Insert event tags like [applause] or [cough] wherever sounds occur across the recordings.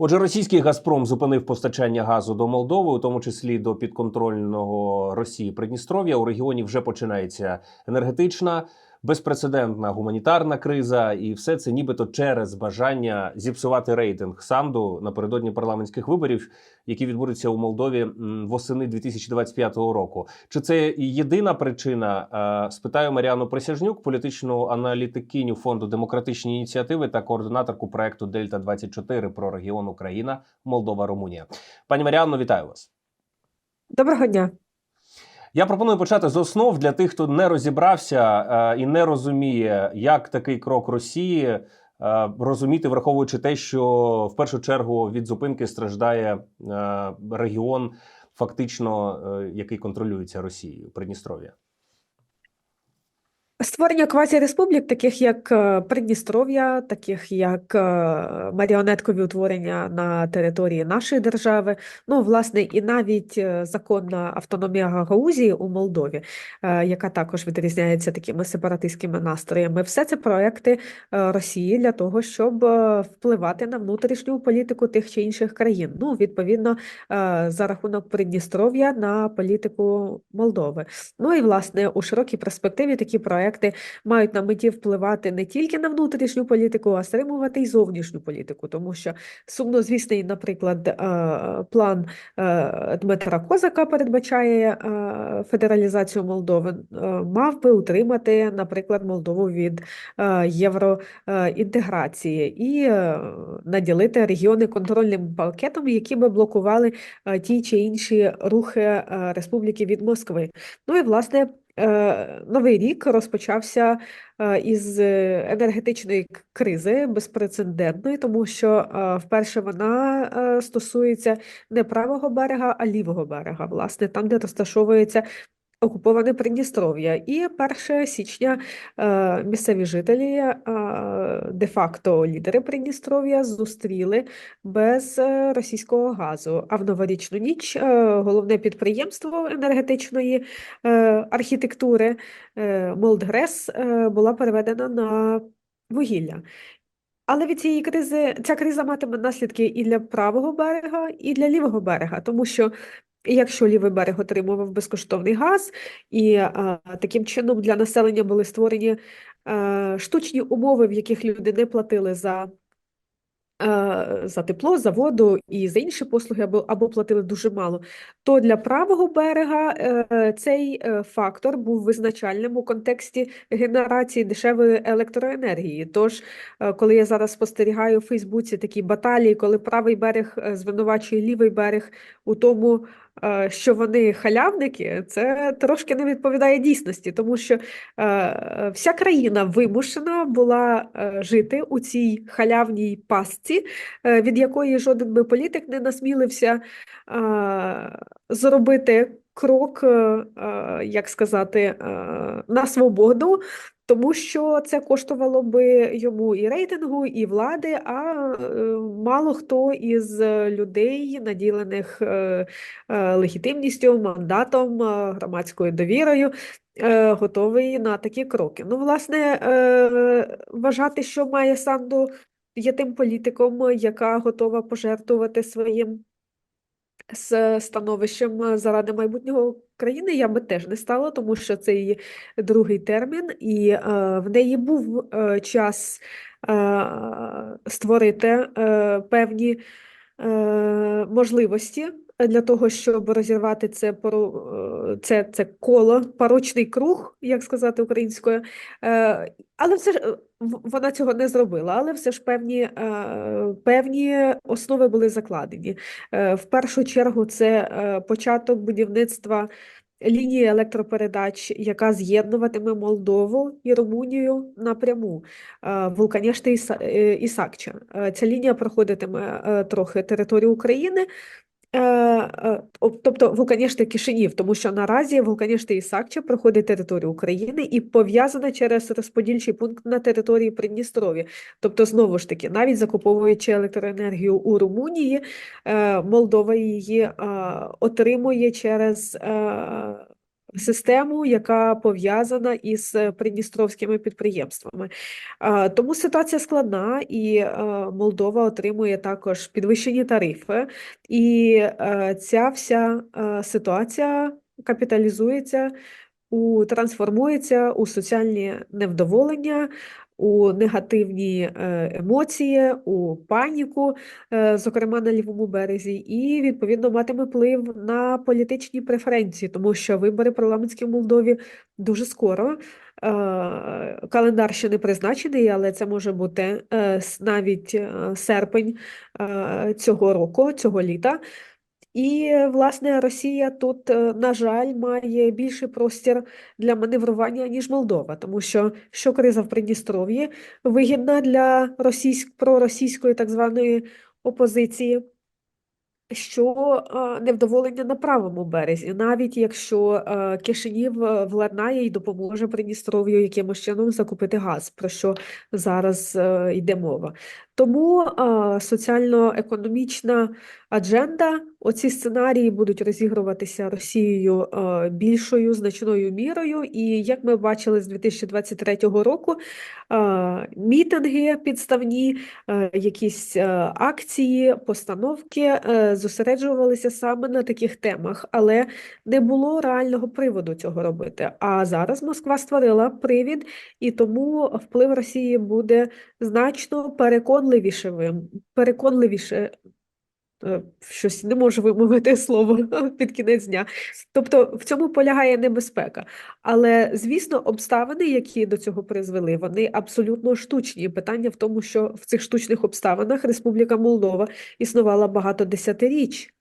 Отже, російський Газпром зупинив постачання газу до Молдови, у тому числі до підконтрольного Росії Придністров'я. У регіоні вже починається енергетична, безпрецедентна гуманітарна криза, і все це нібито через бажання зіпсувати рейтинг Санду напередодні парламентських виборів, які відбудуться у Молдові восени 2025 року. Чи це єдина причина? Е, Спитаю Маріану Присяжнюк, політичну аналітикиню фонду демократичні ініціативи та координаторку проекту Дельта 24 про регіон Україна, Молдова, Румунія. Пані Маріанно, вітаю вас. Доброго дня. Я пропоную почати з основ для тих, хто не розібрався е, і не розуміє, як такий крок Росії е, розуміти, враховуючи те, що в першу чергу від зупинки страждає е, регіон, фактично, який контролюється Росією, Придністров'я. Створення квазіреспублік, таких як е, Придністров'я, таких як е, маріонеткові утворення на території нашої держави, ну, власне, і навіть е, законна автономія Гагаузії у Молдові, яка також відрізняється такими сепаратистськими настроями. Все це проекти Росії для того, щоб впливати на внутрішню політику тих чи інших країн. Ну, відповідно, за рахунок Придністров'я на політику Молдови. Ну і власне у широкій перспективі такі проекти мають на меті впливати не тільки на внутрішню політику, а стримувати й зовнішню політику, тому що сумнозвісний, наприклад, е, план е, Дмитра Козака передбачає е, федералізацію Молдови, мав би утримати, наприклад, Молдову від євроінтеграції і наділити регіони контрольним пакетом, які би блокували ті чи інші рухи республіки від Москви. Ну і власне. Е, Новий рік розпочався е, із енергетичної кризи безпрецедентної, тому що е, вперше вона стосується не правого берега, а лівого берега, власне, там, де розташовується окуповане Придністров'я. І 1 січня е, місцеві жителі, е, де-факто лідери Придністров'я, зустріли без е, російського газу. А в новорічну ніч головне підприємство енергетичної архітектури Молдгрес була переведена на вугілля. Але від цієї кризи ця криза матиме наслідки і для правого берега, і для лівого берега, тому що якщо лівий берег отримував безкоштовний газ, і а, таким чином для населення були створені е, штучні умови, в яких люди не платили за е, за тепло, за воду і за інші послуги, або, або платили дуже мало, то для правого берега е, цей фактор був визначальним у контексті генерації дешевої електроенергії. Тож, е, коли я зараз спостерігаю у Фейсбуці такі баталії, коли правий берег звинувачує лівий берег у тому, що вони халявники, це трошки не відповідає дійсності, тому що е, е, вся країна вимушена була е, жити у цій халявній пастці, е, від якої жоден би політик не насмілився е, зробити крок, е, е, як сказати, е, на свободу. Тому що це коштувало би йому і рейтингу, і влади, а мало хто із людей, наділених легітимністю, мандатом, громадською довірою, готовий на такі кроки. Ну, власне, вважати, що має Санду є тим політиком, яка готова пожертвувати своїм з становищем е, заради майбутнього країни я би теж не стала, тому що це її другий термін, і е, в неї був е, час е, створити е, певні е, можливості для того, щоб розірвати це, пору, е, це, це коло, порочний круг, як сказати українською. Е, але все ж е, вона цього не зробила, але все ж певні, певні основи були закладені. В першу чергу це початок будівництва лінії електропередач, яка з'єднуватиме Молдову і Румунію напряму Вулканішти і Са- і Сакча. Ця лінія проходитиме трохи територію України. Е, е, об- Тобто Вулканішти Кишинів, тому що наразі Вулканішти і Сакча проходить територію України і пов'язана через розподільчий пункт на території Придністров'я. Тобто, знову ж таки, навіть закуповуючи електроенергію у Румунії, е, Молдова її отримує через систему, яка пов'язана із е, придністровськими підприємствами. Тому ситуація складна, і е, Молдова отримує також підвищені тарифи, і е, ця вся ситуація капіталізується у трансформується у соціальні невдоволення, у негативні е, емоції, у паніку, е, зокрема на лівому березі, і відповідно матиме вплив на політичні преференції, тому що вибори парламентські в Молдові дуже скоро. Е, Календар ще не призначений, але це може бути навіть серпень цього року, цього літа. І, власне, Росія тут, е, на жаль, має більший простір для маневрування, ніж Молдова, тому що що криза в Придністров'ї вигідна для російськ, проросійської так званої опозиції, що е, невдоволення на правому березі, навіть якщо е, Кишинів владнає і допоможе Придністров'ю якимось чином закупити газ, про що зараз йде мова. Тому соціально-економічна адженда, оці сценарії будуть розігруватися Росією е, більшою значною мірою. І як ми бачили з 2023 року, е, мітинги підставні, е, якісь акції, постановки зосереджувалися саме на таких темах, але не було реального приводу цього робити. А зараз Москва створила привід, і тому вплив Росії буде значно переконливішим, переконливіше. Е, Щось не можу вимовити слово [laughs] під кінець дня. Тобто в цьому полягає небезпека. Але, звісно, обставини, які до цього призвели, вони абсолютно штучні. Питання в тому, що в цих штучних обставинах Республіка Молдова існувала багато десятиріч.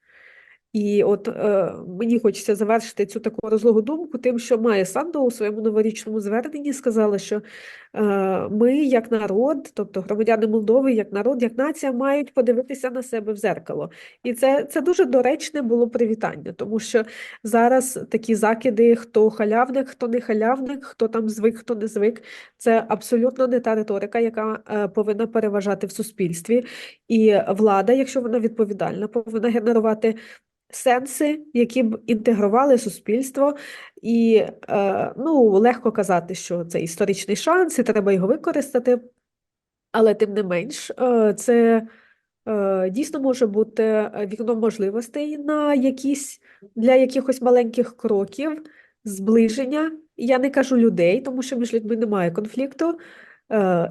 І от е, мені хочеться завершити цю таку розлогу думку тим, що Майя Санду у своєму новорічному зверненні сказала, що е, ми, як народ, тобто громадяни Молдови, як народ, як нація, мають подивитися на себе в зеркало. І це, це дуже доречне було привітання, тому що зараз такі закиди, хто халявник, хто не халявник, хто там звик, хто не звик, це абсолютно не та риторика, яка е, повинна переважати в суспільстві. І влада, якщо вона відповідальна, повинна генерувати сенси, які б інтегрували суспільство, і е, ну, легко казати, що це історичний шанс, і треба його використати, але тим не менш, е, це е, дійсно може бути вікно можливостей на якісь для якихось маленьких кроків зближення. Я не кажу людей, тому що між людьми немає конфлікту,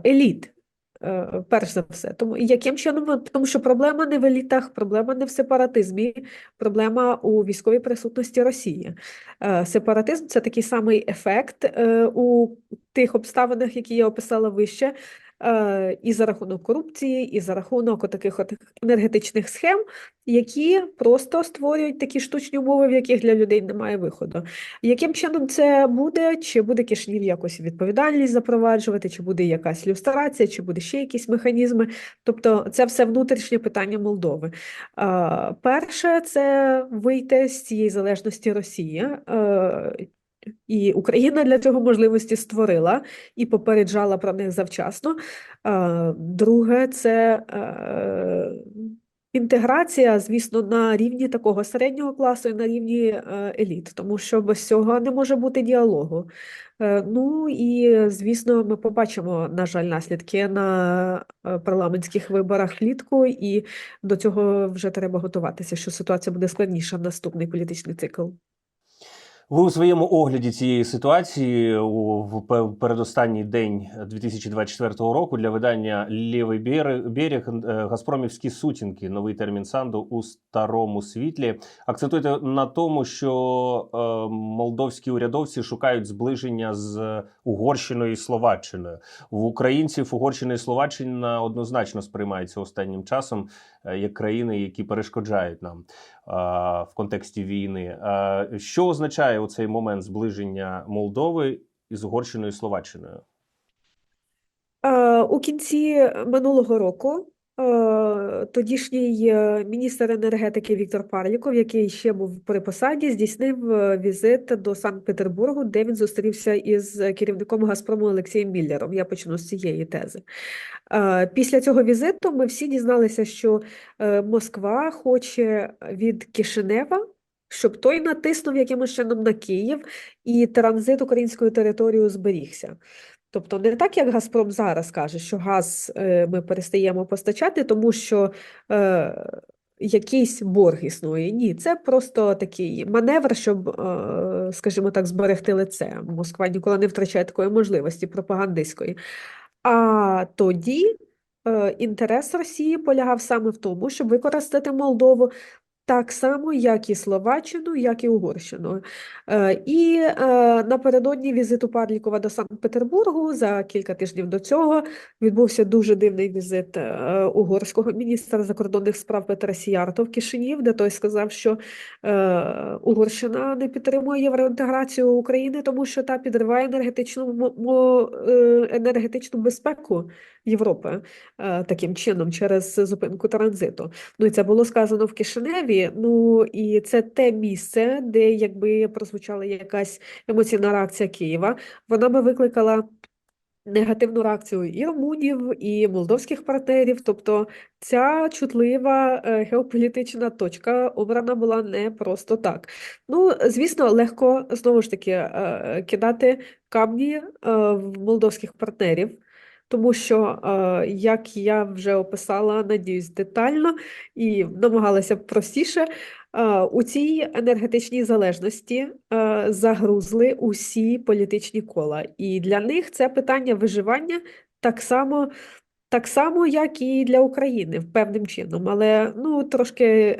еліт. Е, Перш за все, тому яким чином, тому що проблема не в елітах, проблема не в сепаратизмі, проблема у військовій присутності Росії. Е, Сепаратизм це такий самий ефект е, у тих обставинах, які я описала вище, і за рахунок корупції, і за рахунок таких от енергетичних схем, які просто створюють такі штучні умови, в яких для людей немає виходу. Яким чином це буде? Чи буде Кишинів якось відповідальність запроваджувати, чи буде якась люстрація, чи буде ще якісь механізми? Тобто це все внутрішнє питання Молдови. Е, Перше, це вийти з цієї залежності Росії. І Україна для цього можливості створила і попереджала про них завчасно. Друге, це е, інтеграція, звісно, на рівні такого середнього класу і на рівні е, еліт, тому що без цього не може бути діалогу. Е, Ну і, звісно, ми побачимо, на жаль, наслідки на парламентських виборах влітку, і до цього вже треба готуватися, що ситуація буде складніша в наступний політичний цикл. Ви у своєму огляді цієї ситуації у передостанній день 2024 року для видання Лівий берег, е, Газпромівські сутінки, новий термін Санду у старому світлі. Акцентуєте на тому, що е, молдовські урядовці шукають зближення з Угорщиною і Словаччиною. В українців Угорщина і Словаччина однозначно сприймаються останнім часом як країни, які перешкоджають нам в контексті війни. Що означає у цей момент зближення Молдови із Угорщиною і Словаччиною? Е, У кінці минулого року е, тодішній е, міністр енергетики Віктор Парліков, який ще був при посаді, здійснив е, візит до Санкт-Петербургу, де він зустрівся із керівником Газпрому Олексієм Міллером. Я почну з цієї тези. Е, Після цього візиту ми всі дізналися, що е, Москва хоче від Кишинева щоб той натиснув якимось чином на Київ і транзит українською територією зберігся. Тобто не так, як Газпром зараз каже, що газ е, ми перестаємо постачати, тому що е, якийсь борг існує. Ні, це просто такий маневр, щоб, е, скажімо так, зберегти лице. Москва ніколи не втрачає такої можливості пропагандистської. А тоді е, інтерес Росії полягав саме в тому, щоб використати Молдову так само, як і Словаччину, як і Угорщину. Е, І е, напередодні візиту Парлікова до Санкт-Петербургу за кілька тижнів до цього відбувся дуже дивний візит е, угорського міністра закордонних справ Петра Сіярто в Кишинів, де той сказав, що Угорщина не підтримує євроінтеграцію України, тому що та підриває енергетичну, енергетичну безпеку Європи е, таким чином через зупинку транзиту. Ну і це було сказано в Кишиневі. Ну і це те місце, де якби прозвучала якась емоційна реакція Києва, вона би викликала негативну реакцію і румунів, і молдовських партнерів. Тобто ця чутлива е, геополітична точка обрана була не просто так. Ну, звісно, легко знову ж таки е, кидати камні в молдовських партнерів. Тому що, е, як я вже описала, надіюсь, детально і намагалася простіше, е, у цій енергетичній залежності е, загрузли усі політичні кола. І для них це питання виживання так само, так само, як і для України, певним чином. Але ну, трошки.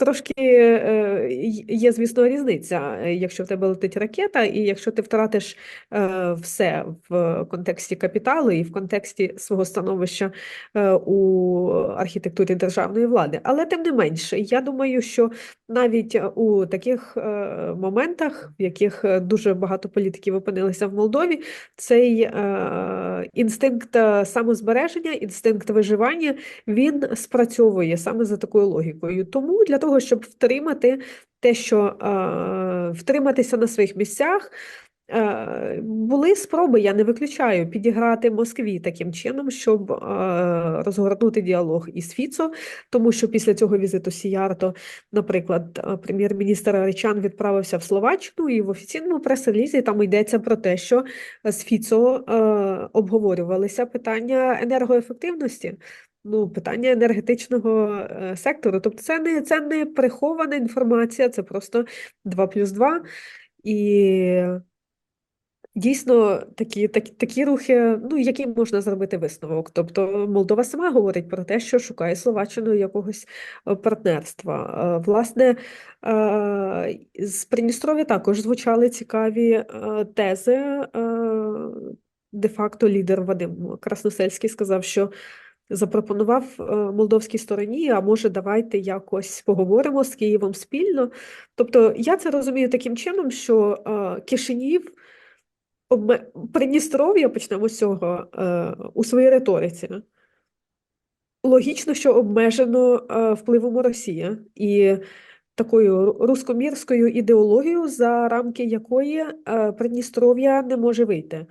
Трошки е, є, звісно, різниця, е, якщо в тебе летить ракета, і якщо ти втратиш е, все в контексті капіталу і в контексті свого становища у архітектурі державної влади. Але тим не менше, я думаю, що навіть у таких моментах, в яких дуже багато політиків опинилися в Молдові, цей інстинкт самозбереження, інстинкт виживання, він спрацьовує саме за такою логікою. Тому для того, щоб втримати те, що е, втриматися на своїх місцях. Е, Були спроби, я не виключаю, підіграти Москві таким чином, щоб е, розгорнути діалог із Фіцо, тому що після цього візиту Сіярто, наприклад, прем'єр-міністр Речан відправився в Словаччину, і в офіційному прес-релізі там йдеться про те, що з Фіцо обговорювалися питання енергоефективності. Ну, питання енергетичного е, сектору. Тобто це не, це не прихована інформація, це просто 2 плюс 2. І Дійсно, такі, такі, такі рухи, ну, який можна зробити висновок. Тобто Молдова сама говорить про те, що шукає Словаччиною якогось е, партнерства. Е, Власне, з Придністров'я також звучали цікаві тези. Де-факто лідер Вадим Красносельський сказав, що запропонував е, молдовській стороні, а може, давайте якось поговоримо з Києвом спільно. Тобто я це розумію таким чином, що е, Кишинів. Придністров'я, почнемо з цього, е, у своїй риториці. Логічно, що обмежено впливом Росії і такою ру- руськомірською ідеологією, за рамки якої Придністров'я не може вийти.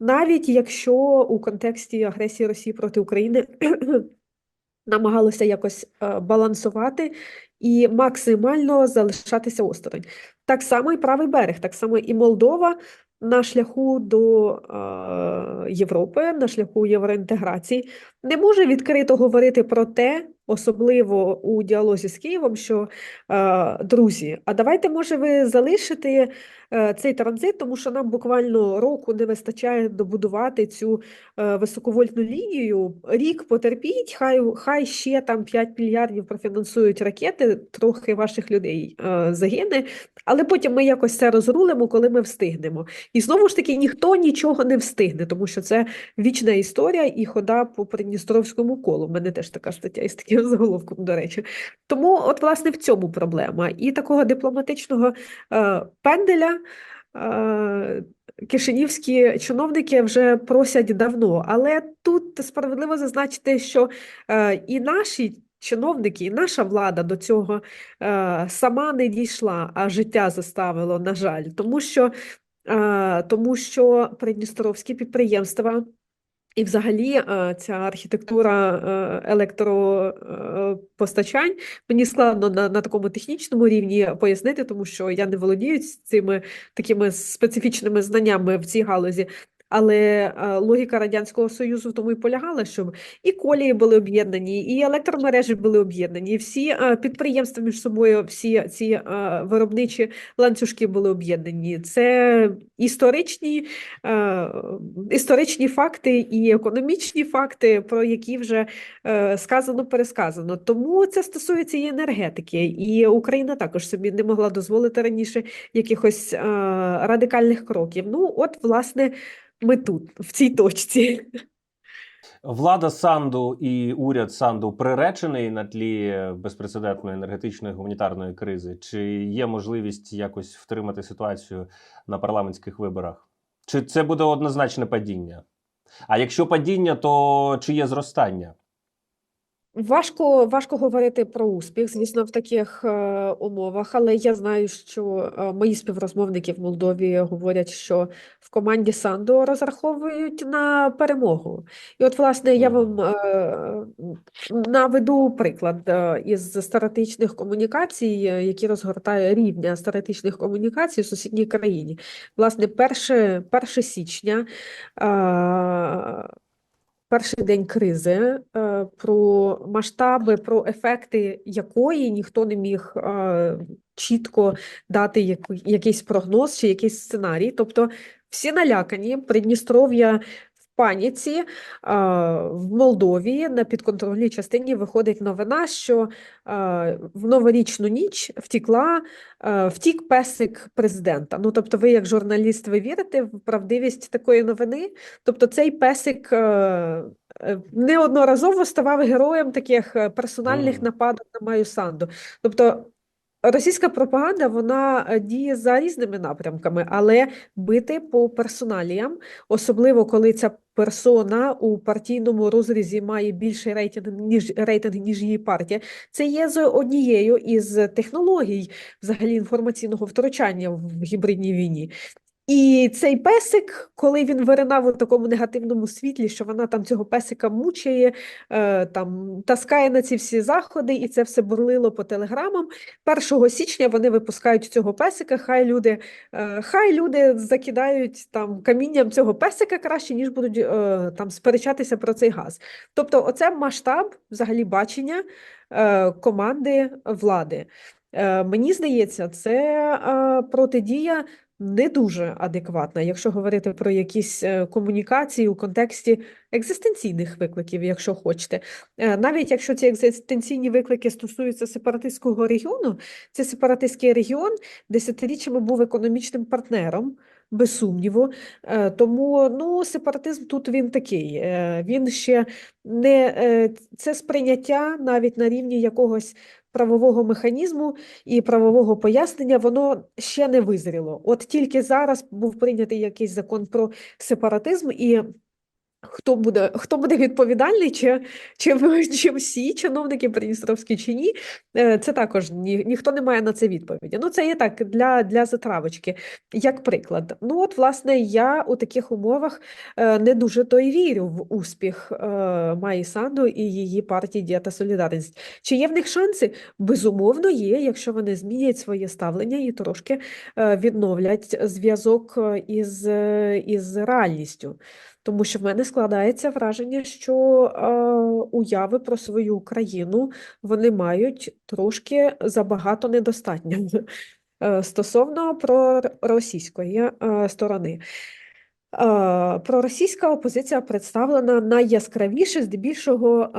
Навіть якщо у контексті агресії Росії проти України [clears throat] намагалося якось е, балансувати і максимально залишатися осторонь. Так само і правий берег, так само і Молдова на шляху до е, Європи, на шляху євроінтеграції, не може відкрито говорити про те, особливо у діалозі з Києвом, що е, друзі, а давайте, може, ви залишите е, цей транзит, тому що нам буквально року не вистачає добудувати цю е, високовольтну лінію. Рік потерпіть, хай, хай ще там 5 мільярдів профінансують ракети, трохи ваших людей загине, але потім ми якось це розрулимо, коли ми встигнемо. І знову ж таки, ніхто нічого не встигне, тому що це вічна історія і хода по Придністровському колу. У мене теж така стаття із таким заголовком, до речі. Тому, от, власне, в цьому проблема. І такого дипломатичного е, пенделя. Е, Кишинівські чиновники вже просять давно, але тут справедливо зазначити, що е, і наші чиновники, і наша влада до цього е, сама не дійшла, а життя заставило, на жаль, тому що, е, тому що придністровські підприємства І взагалі е, ця архітектура е, електропостачань мені складно на, на такому технічному рівні пояснити, тому що я не володію цими такими специфічними знаннями в цій галузі. Але е, логіка Радянського Союзу в тому і полягала, щоб і колії були об'єднані, і електромережі були об'єднані, і всі е, підприємства між собою, всі ці е, виробничі ланцюжки були об'єднані. Це історичні, історичні факти і економічні факти, про які вже сказано, пересказано. Тому це стосується і енергетики. І Україна також собі не могла дозволити раніше якихось радикальних кроків. Ну, от, власне, ми тут, в цій точці. Влада Санду і уряд Санду приречений на тлі безпрецедентної енергетичної гуманітарної кризи. Чи є можливість якось втримати ситуацію на парламентських виборах? Чи це буде однозначне падіння? А якщо падіння, то чи є зростання? Важко, важко говорити про успіх, звісно, в таких е, умовах, але я знаю, що е, мої співрозмовники в Молдові говорять, що в команді Санду розраховують на перемогу. І от, власне, я вам е, наведу приклад е, із стратегічних комунікацій, е, які розгортає рівня стратегічних комунікацій у сусідній країні. Власне, 1, 1 січня. Е, перший день кризи, е, про масштаби, про ефекти якої ніхто не міг е, чітко дати якийсь прогноз чи якийсь сценарій. Тобто всі налякані, Придністров'я паніці, е, в Молдові на підконтрольній частині виходить новина, що е, в новорічну ніч втікла, е, втік песик президента. Ну, тобто, ви, як журналіст, ви вірите в правдивість такої новини? Тобто цей песик неодноразово ставав героєм таких персональних нападок на Маю Санду. Тобто російська пропаганда вона е, діє за різними напрямками, але бити по персоналіям, особливо коли ця персона у партійному розрізі має більший рейтинг, ніж рейтинг, ніж її партія, це є з однією із технологій взагалі інформаційного втручання в гібридній війні. І цей песик, коли він виринав у такому негативному світлі, що вона там цього песика мучає, е, там таскає на ці всі заходи, і це все бурлило по телеграмам. 1 січня вони випускають цього песика. Хай люди, е, хай люди закидають там камінням цього песика краще, ніж будуть е, там сперечатися про цей газ. Тобто, оце масштаб взагалі бачення команди влади. Мені здається, це протидія не дуже адекватна, якщо говорити про якісь е, комунікації у контексті екзистенційних викликів, якщо хочете. Е, Навіть якщо ці екзистенційні виклики стосуються сепаратистського регіону, це сепаратистський регіон десятиріччями був економічним партнером. Без сумніву, Е, тому ну, сепаратизм тут він такий. Він ще не це сприйняття навіть на рівні якогось правового механізму і правового пояснення, воно ще не визріло. От тільки зараз був прийнятий якийсь закон про сепаратизм, і хто буде, хто буде відповідальний, чи, чи, [laughs] чи всі чиновники придністровські, чи ні, е, це також ні, ніхто не має на це відповіді. Ну, це є так для, для затравочки, як приклад. Ну, от, власне, я у таких умовах е, не дуже то й вірю в успіх е, Майї Санду і її партії «Дія та Солідарність. Чи є в них шанси? Безумовно, є, якщо вони змінять своє ставлення і трошки відновлять зв'язок із, із реальністю. Тому що в мене складається враження, що е, уяви про свою країну вони мають трошки забагато недостатньо е, стосовно проросійської е, сторони. Е, Проросійська опозиція представлена найяскравіше, здебільшого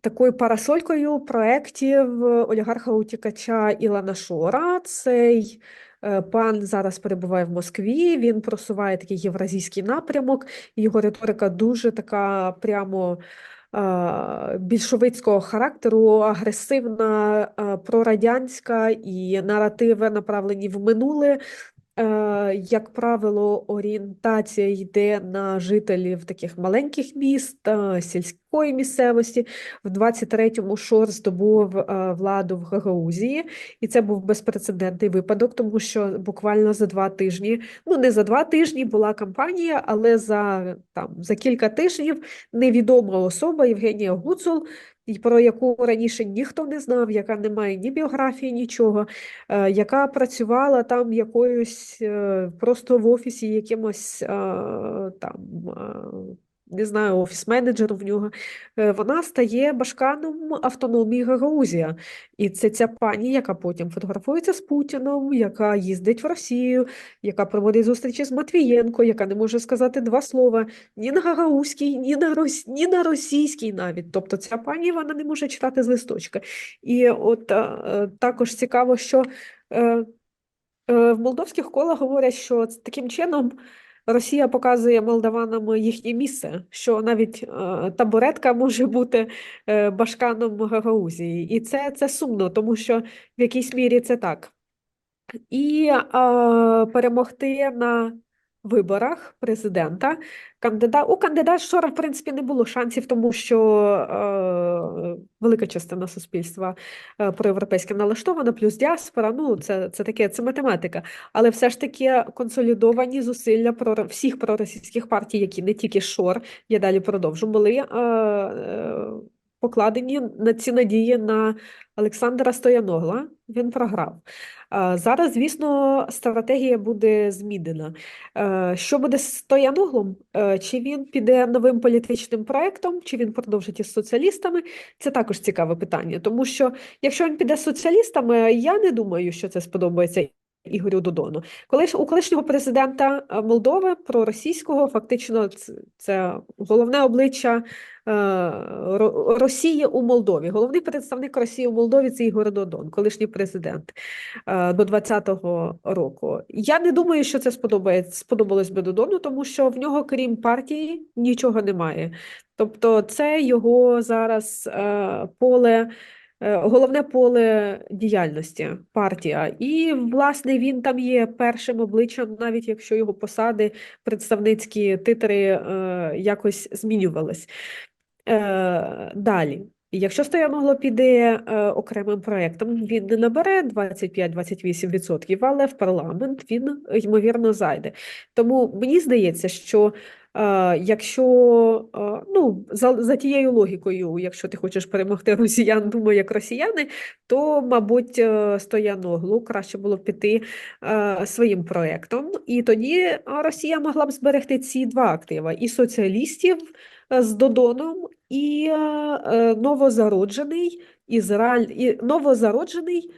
такою парасолькою проєктів олігарха-утікача Ілана Шора. Цей пан зараз перебуває в Москві, він просуває такий євразійський напрямок, його риторика дуже така прямо е, більшовицького характеру, агресивна, е, прорадянська і наративи направлені в минуле. Е, Як правило, орієнтація йде на жителів таких маленьких міст, е, сільської місцевості. В 23-му Шор здобув е, владу в Гагаузії, і це був безпрецедентний випадок, тому що буквально за два тижні, ну не за два тижні була кампанія, але за, там, за кілька тижнів невідома особа Євгенія Гуцул, про яку раніше ніхто не знав, яка не має ні біографії, нічого е, яка працювала там якоюсь е, просто в офісі якимось е, там. Не знаю, офіс-менеджером в нього, е, вона стає башканом автономії Гагаузія. І це ця пані, яка потім фотографується з Путіном, яка їздить в Росію, яка проводить зустрічі з Матвієнко, яка не може сказати два слова ні на гагаузькій, ні на, рос... ні на російській навіть. Тобто ця пані вона не може читати з листочка. І от е, е, також цікаво, що е, е, в молдовських колах говорять, що таким чином Росія показує молдаванам їхнє місце, що навіть е, табуретка може бути е, башканом Гагаузії. І це, це сумно, тому що в якійсь мірі це так. І е, перемогти на виборах президента кандидат у кандидат Шора, в принципі, не було шансів, тому що е, велика частина суспільства е, проєвропейськи налаштована, плюс діаспора. Ну, це, це таке, це математика. Але все ж таки консолідовані зусилля про всіх проросійських партій, які не тільки Шор, я далі продовжу, були е, е, покладені на ці надії на Олександра Стояногла. Він програв. Зараз, звісно, стратегія буде змінена. Е, Що буде з Стояноглом? Е, Чи він піде новим політичним проектом, чи він продовжить із соціалістами? Це також цікаве питання, тому що якщо він піде з соціалістами, я не думаю, що це сподобається Ігорю Додону. Коли у колишнього президента е, Молдови проросійського, фактично, це, головне обличчя е, Росії у Молдові. Головний представник Росії у Молдові це Ігор Додон, колишній президент е, до 20-го року. Я не думаю, що це сподобається, сподобалось би Додону, тому що в нього, крім партії, нічого немає. Тобто, це його зараз поле. Е, Головне поле діяльності партія, і власне він там є першим обличчям, навіть якщо його посади, представницькі титри е, якось змінювались. Е, далі. Якщо Стояногло піде е, окремим проєктом, він не набере 25-28%, але в парламент він, ймовірно, зайде. Тому мені здається, що якщо, е, ну, за, за тією логікою, якщо ти хочеш перемогти [laughs] росіян, думаю, як росіяни, то, мабуть, е, Стояноглу краще було б піти е, своїм проєктом, і тоді е, Росія могла б зберегти ці два актива: і соціалістів е, з Додоном, і е, е, новозароджений Ізраїль, і новозароджений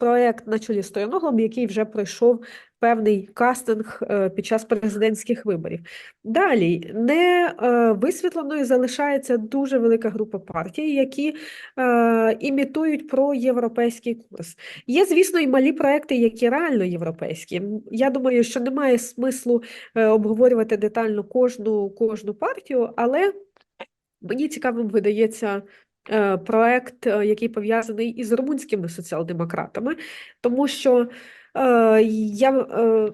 проєкт на чолі з Стояноглом, який вже пройшов певний кастинг е, під час президентських виборів. Далі не е, висвітленою залишається дуже велика група партій, які е, імітують проєвропейський курс. Є, звісно, і малі проекти, які реально європейські. Я думаю, що немає смислу обговорювати детально кожну, кожну партію, але мені цікавим видається проект, е, який пов'язаний із румунськими соціал-демократами, тому що е, я. Е,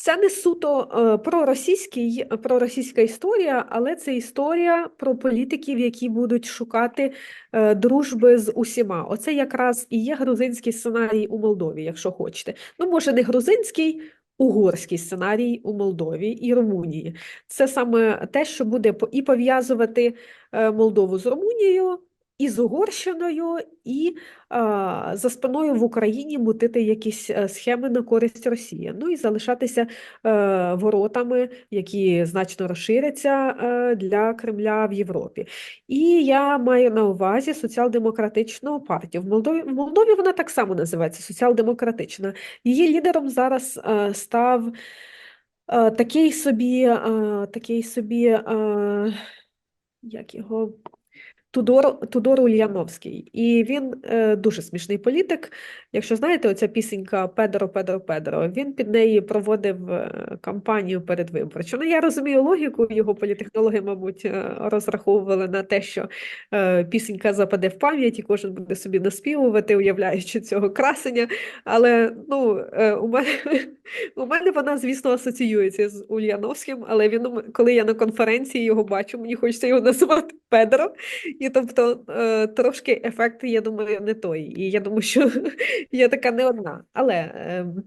це не суто е, проросійський, проросійська історія, але це історія про політиків, які будуть шукати е, дружби з усіма. Оце якраз і є грузинський сценарій у Молдові, якщо хочете. Ну, може, не грузинський, угорський сценарій у Молдові і Румунії. Це саме те, що буде і пов'язувати е, Молдову з Румунією. І з Угорщиною, і а, за спиною в Україні мутити якісь е, схеми на користь Росії. Ну і залишатися е, воротами, які значно розширяться е, для Кремля в Європі. І я маю на увазі соціал-демократичну партію. В Молдові, в Молдові вона так само називається соціал-демократична. Її лідером зараз е, став е, такий собі, е, такий собі, е, як його. Тудор, Тудор Ульяновський. І він е, дуже смішний політик. Якщо знаєте, оця пісенька Педро, Педро, Педро, він під неї проводив е, кампанію передвиборчу. Ну, я розумію логіку, його політехнологи, мабуть, е, розраховували на те, що е, пісенька западе в пам'ять, і кожен буде собі наспівувати, уявляючи цього красення. Але ну, е, у мене, [laughs] у мене вона, звісно, асоціюється з Ульяновським, але він, коли я на конференції його бачу, мені хочеться його [laughs] називати Педро. І тобто е, трошки ефект, я думаю, не той. І я думаю, що [laughs] я така не одна. Але ем,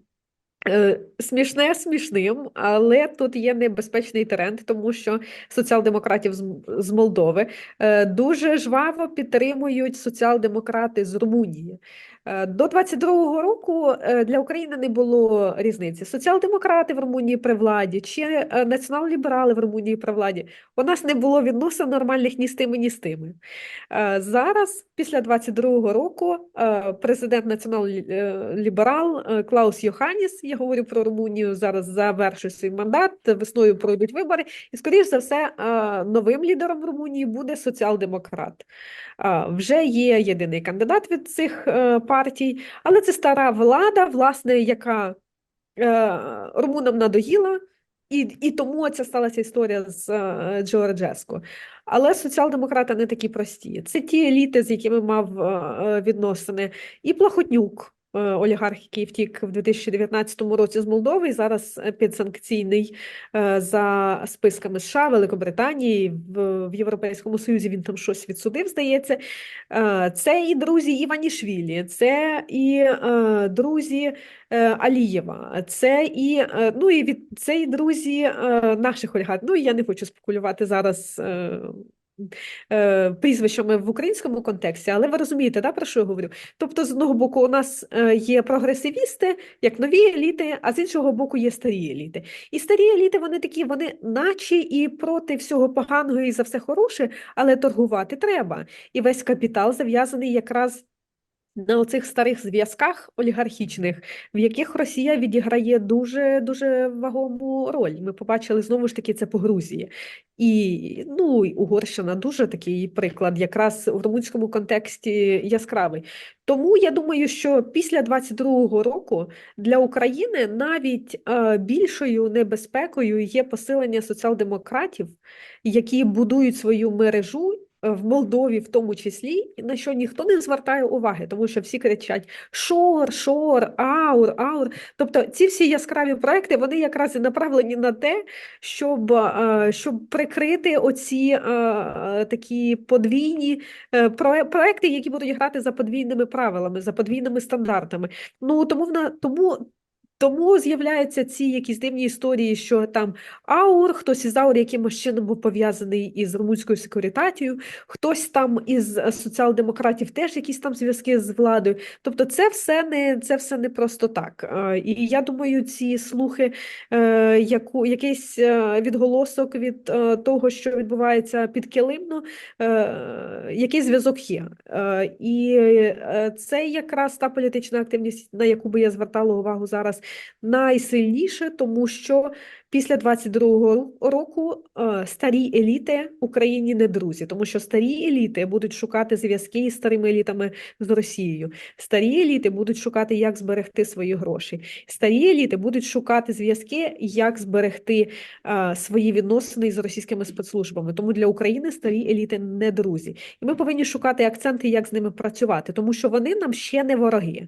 Е, Смішне смішним, але тут є небезпечний тренд, тому що соціал-демократів з, Молдови е, дуже жваво підтримують соціал-демократи з Румунії. Е, До 22-го року е, для України не було різниці. Соціал-демократи в Румунії при владі чи е, націонал-ліберали в Румунії при владі. У нас не було відносин нормальних ні з тими, ні з тими. Зараз, після 22-го року, президент націонал-ліберал Клаус Йоханіс, я говорю про Румунію, зараз завершує свій мандат, весною пройдуть вибори, і, скоріш за все, новим лідером Румунії буде соціал-демократ. Вже є єдиний кандидат від цих е, партій, але це стара влада, власне, яка е, румунам надоїла, і, і тому ця сталася історія з е, Джорджеско. Але соціал-демократи не такі прості. Це ті еліти, з якими мав е, відносини і Плахотнюк, олігарх, який втік в 2019 році з Молдови, і зараз е, підсанкційний е, за списками США, Великобританії, в, в Європейському Союзі він там щось відсудив, здається. Е, Це і друзі Іванішвілі, це і е, друзі е, Алієва, це і, е, ну, і від, це і друзі е, наших олігархів. Ну, я не хочу спекулювати зараз е, прізвищами в українському контексті, але ви розумієте, да, про що я говорю? Тобто, з одного боку, у нас е, є прогресивісти, як нові еліти, а з іншого боку, є старі еліти. І старі еліти, вони такі, вони наче і проти всього поганого і за все хороше, але торгувати треба. І весь капітал зав'язаний якраз на оцих старих зв'язках олігархічних, в яких Росія відіграє дуже дуже вагому роль. Ми побачили знову ж таки це по Грузії. І ну, і Угорщина дуже такий приклад, якраз в румунському контексті яскравий. Тому я думаю, що після 22-го року для України навіть е, більшою небезпекою є посилення соціал-демократів, які будують свою мережу в Молдові, в тому числі, на що ніхто не звертає уваги, тому що всі кричать шор, шор, аур, аур. Тобто ці всі яскраві проекти вони якраз і направлені на те, щоб, е, щоб прикрити оці е, такі подвійні е, проекти, які будуть грати за подвійними правилами, за подвійними стандартами. Ну тому тому. Тому з'являються ці якісь дивні історії, що там аур, хтось із аур якимось чином був пов'язаний із румунською секуритатією, хтось там із соціал-демократів теж якісь там зв'язки з владою. Тобто, це все не це все не просто так. Е, І я думаю, ці слухи, е, яку якийсь е, відголосок від того, що відбувається підкилимно, е, який зв'язок є. І це якраз та політична активність, на яку би я звертала увагу зараз найсильніше, тому що після 22-го року е, старі еліти Україні не друзі, тому що старі еліти будуть шукати зв'язки із старими елітами з Росією. Старі еліти будуть шукати, як зберегти свої гроші. Старі еліти будуть шукати зв'язки, як зберегти е, свої відносини з російськими спецслужбами. Тому для України старі еліти не друзі. І ми повинні шукати акценти, як з ними працювати, тому що вони нам ще не вороги.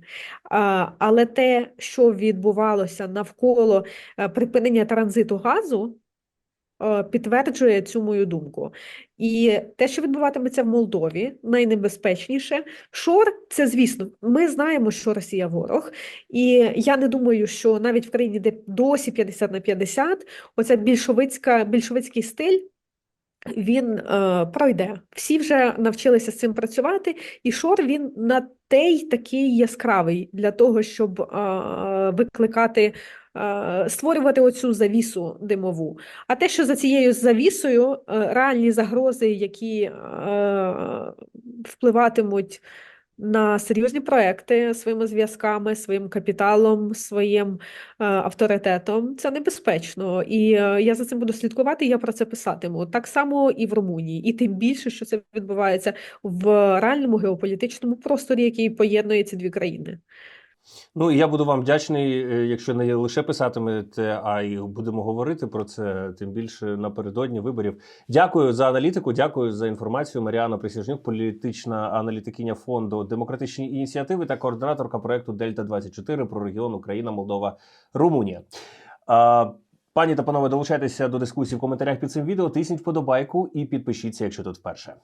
Але те, що відбувалося навколо е, припинення транзиту газу, е, підтверджує цю мою думку. І те, що відбуватиметься в Молдові, найнебезпечніше. Шор, це звісно, ми знаємо, що Росія ворог, і я не думаю, що навіть в країні, де досі 50 на 50, оця більшовицька, більшовицький стиль. Він е, пройде. Всі вже навчилися з цим працювати, і шор він на те й такий яскравий для того, щоб е, викликати, створювати оцю завісу димову. А те, що за цією завісою е, реальні загрози, які е, впливатимуть на серйозні проекти своїми зв'язками, своїм капіталом, своїм е, авторитетом. Це небезпечно. І е, я за цим буду слідкувати, я про це писатиму. Так само і в Румунії. І тим більше, що це відбувається в реальному геополітичному просторі, який поєднує ці дві країни. Ну і я буду вам вдячний, е, якщо не лише писатимете, а й будемо говорити про це, тим більше напередодні виборів. Дякую за аналітику. Дякую за інформацію. Маріана Присяжнюк, політична аналітикиня фонду демократичні ініціативи та координаторка проекту Дельта 24 про регіон Україна, Молдова, Румунія. Пані та панове, долучайтеся до дискусії в коментарях під цим відео. Тисніть вподобайку і підпишіться, якщо тут вперше.